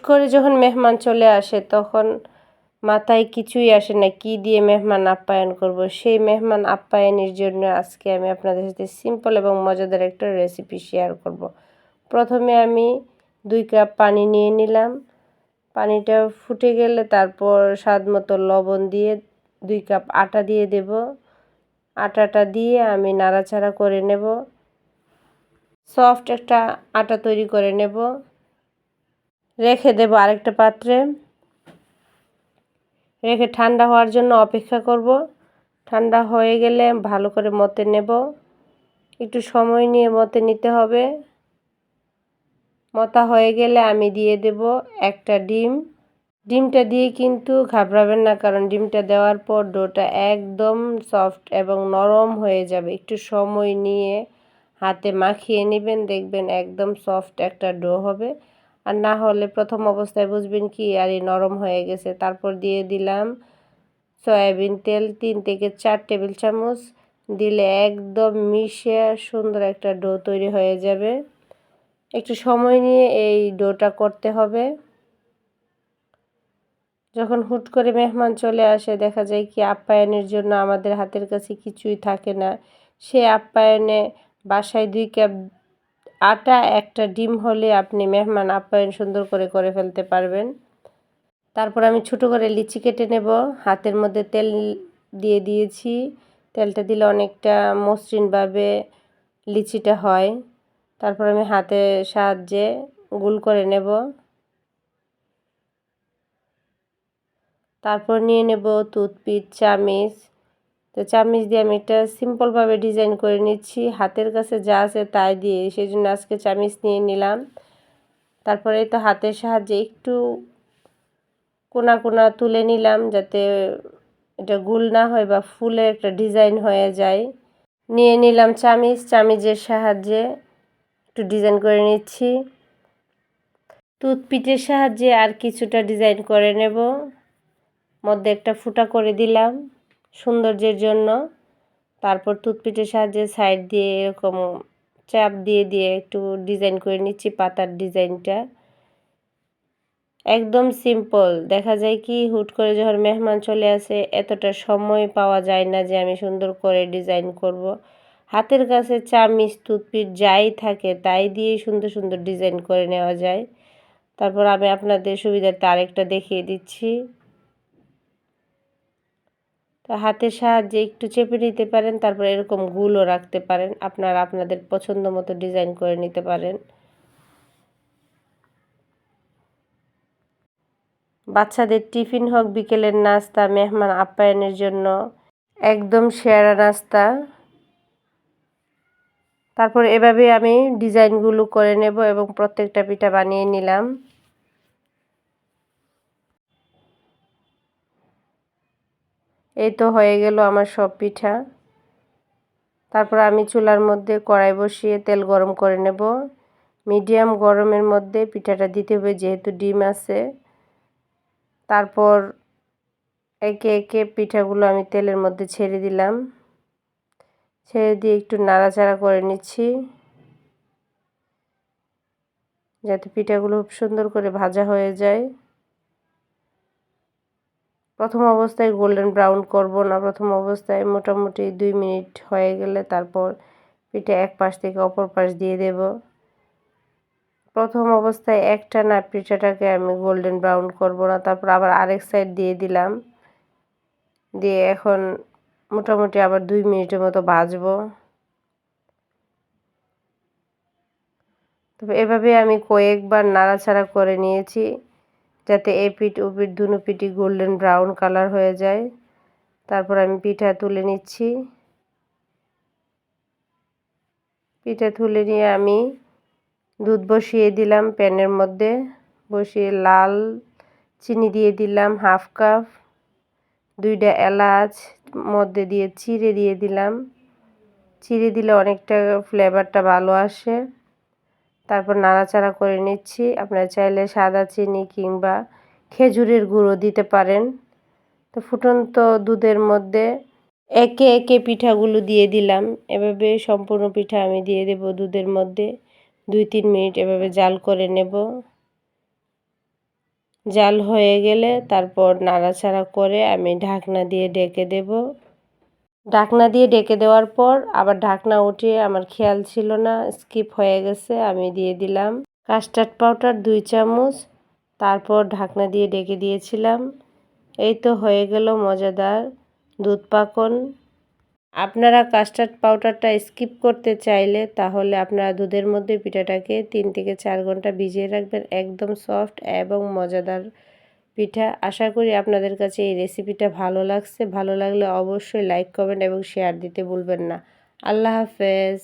করে যখন মেহমান চলে আসে, তখন মাথায় কিছুই আসে না, কি দিয়ে মেহমান আপ্যায়ন করব? সেই মেহমান আপ্যায়নের জন্য আজকে আমি আপনাদের সাথে সিম্পল এবং মজাদার একটা রেসিপি শেয়ার করব। প্রথমে আমি দুই কাপ পানি নিয়ে নিলাম। পানিটা ফুটে গেলে তারপর স্বাদ মতো লবণ দিয়ে দুই কাপ আটা দিয়ে দেব। আটাটা দিয়ে আমি নাড়াচাড়া করে নেব। সফট একটা আটা তৈরি করে নেব। রেখে দেব আরেকটা পাত্রে। রেখে ঠান্ডা হওয়ার জন্য অপেক্ষা করব। ঠান্ডা হয়ে গেলে ভালো করে মতে নেব। একটু সময় নিয়ে মতে নিতে হবে। মতা হয়ে গেলে আমি দিয়ে দেব একটা ডিম। ডিমটা দিয়ে কিন্তু ঘাবড়াবেন না, কারণ ডিমটা দেওয়ার পর ডোটা একদম সফট এবং নরম হয়ে যাবে। একটু সময় নিয়ে হাতে মাখিয়ে নেবেন, দেখবেন একদম সফট একটা ডো হবে। আর না হলে প্রথম অবস্থায় বুঝবেন কি, আর এই নরম হয়ে গেছে। তারপর দিয়ে দিলাম সয়াবিন তেল, তিন থেকে চার টেবিল চামচ। দিলে একদম মিশে সুন্দর একটা ডো তৈরি হয়ে যাবে। একটু সময় নিয়ে এই ডোটা করতে হবে। যখন হুট করে মেহমান চলে আসে, দেখা যায় কি আপ্যায়নের জন্য আমাদের হাতের কাছে কিছুই থাকে না। সে আপ্যায়নে বাসায় দুই কাপ আটা, একটা ডিম হলে আপনি মেহমান আপ্যায়ন সুন্দর করে করে ফেলতে পারবেন। তারপর আমি ছোট করে লিচি কেটে নেব। হাতের মধ্যে তেল দিয়ে দিয়েছি। তেলটা দিলে অনেকটা মসৃণভাবে লিচিটা হয়। তারপর আমি হাতের সাহায্যে গুল করে নেব। তারপর নিয়ে নেব টুথপিক, চামিচ তো চামিচ দিয়ে আমি এটা সিম্পলভাবে ডিজাইন করে নিচ্ছি। হাতের কাছে যা আছে তাই দিয়ে সেই জন্য আজকে চামিচ নিয়ে নিলাম। তারপরে তো হাতের সাহায্যে একটু কোনা কোনা তুলে নিলাম যাতে এটা গুল না হয় বা ফুলের একটা ডিজাইন হয়ে যায়। নিয়ে নিলাম চামিচ, চামিচের সাহায্যে একটু ডিজাইন করে নিচ্ছি। টুথপিটের সাহায্যে আর কিছুটা ডিজাইন করে নেব। মধ্যে একটা ফুটা করে দিলাম। সৌন্দর্যের জন্য। তারপর টুথপিটের সাহায্যে সাইড দিয়ে এরকম চাপ দিয়ে দিয়ে একটু ডিজাইন করে নিচ্ছি পাতার ডিজাইনটা একদম সিম্পল দেখা যায় কি, হুট করে যখন মেহমান চলে আসে, এতটা সময় পাওয়া যায় না যে আমি সুন্দর করে ডিজাইন করব। হাতের কাছে চামিচ, টুথপিট যাই থাকে, তাই দিয়ে সুন্দর সুন্দর ডিজাইন করে নেওয়া যায়। তারপর আমি আপনাদের সুবিধার্থে আরেকটা দেখিয়ে দিচ্ছি। তো হাতের সাহায্যে একটু চেপে নিতে পারেন, তারপর এরকম গুলও রাখতে পারেন। আপনারা আপনাদের পছন্দ মতো ডিজাইন করে নিতে পারেন। বাচ্চাদের টিফিন হোক, বিকেলের নাস্তা, মেহমান আপ্যায়নের জন্য একদম সেরা নাস্তা। তারপর এভাবে আমি ডিজাইনগুলো করে নেব এবং প্রত্যেকটা পিঠা বানিয়ে নিলাম। এই তো হয়ে গেল আমার সব পিঠা। তারপর আমি চুলার মধ্যে কড়াই বসিয়ে তেল গরম করে নেব। মিডিয়াম গরমের মধ্যে পিঠাটা দিতে হবে যেহেতু ডিম আছে। তারপর একে একে পিঠাগুলো আমি তেলের মধ্যে ছেড়ে দিলাম। ছেড়ে দিয়ে একটু নাড়াচাড়া করে নিচ্ছি। যাতে পিঠাগুলো খুব সুন্দর করে ভাজা হয়ে যায়। প্রথম অবস্থায় গোল্ডেন ব্রাউন করব না, প্রথম অবস্থায় মোটামুটি দুই মিনিট হয়ে গেলে তারপর পিঠে এক পাশ থেকে অপর পাশ দিয়ে দেব। প্রথম অবস্থায় একটা না, পিঠাটাকে আমি গোল্ডেন ব্রাউন করব না, তারপর আবার আরেক সাইড দিয়ে দিলাম। দিয়ে এখন মোটামুটি আবার দুই মিনিটের মতো ভাজবো। তবে এভাবে আমি কয়েকবার নাড়াচাড়া করে নিয়েছি। যাতে এ পিঠ, ও পিঠ দুনো পিঠই গোল্ডেন ব্রাউন কালার হয়ে যায়। তারপর আমি পিঠা তুলে নিচ্ছি। পিঠা তুলে নিয়ে আমি দুধ বসিয়ে দিলাম প্যানের মধ্যে। বসিয়ে লাল চিনি দিয়ে দিলাম হাফ কাপ। দুইটা এলাচ মধ্যে দিয়ে চিড়ে দিয়ে দিলাম। চিড়ে দিলে অনেকটা ফ্লেভারটা ভালো আসে। তারপর নাড়াচাড়া করে নিচ্ছি। আপনারা চাইলে সাদা চিনি কিংবা খেজুরের গুঁড়ো দিতে পারেন। তো ফুটন্ত দুধের মধ্যে একে একে পিঠাগুলো দিয়ে দিলাম। এভাবে সম্পূর্ণ পিঠা আমি দিয়ে দেব দুধের মধ্যে। দুই তিন মিনিট এভাবে জাল করে নেব। জাল হয়ে গেলে তারপর নাড়াচাড়া করে আমি ঢাকনা দিয়ে ডেকে দেব। ঢাকনা দিয়ে ডেকে দেওয়ার পর আবার ঢাকনা উঠিয়ে আমার খেয়াল ছিল না, স্কিপ হয়ে গেছে, আমি দিয়ে দিলাম কাস্টার্ড পাউডার দুই চামচ, তারপর ঢাকনা দিয়ে ডেকে দিয়েছিলাম। এই তো হয়ে গেল মজাদার দুধ পাকন। আপনারা কাস্টার্ড পাউডারটা স্কিপ করতে চাইলে তাহলে আপনারা দুধের মধ্যে পিঠাটাকে তিন থেকে চার ঘণ্টা ভিজিয়ে রাখবেন, একদম সফট এবং মজাদার পিঠা। আশা করি আপনাদের কাছে এই রেসিপিটা ভালো লাগছে। ভালো লাগলে অবশ্যই লাইক কমেন্ট এবং শেয়ার দিতে ভুলবেন না। আল্লাহ হাফেজ।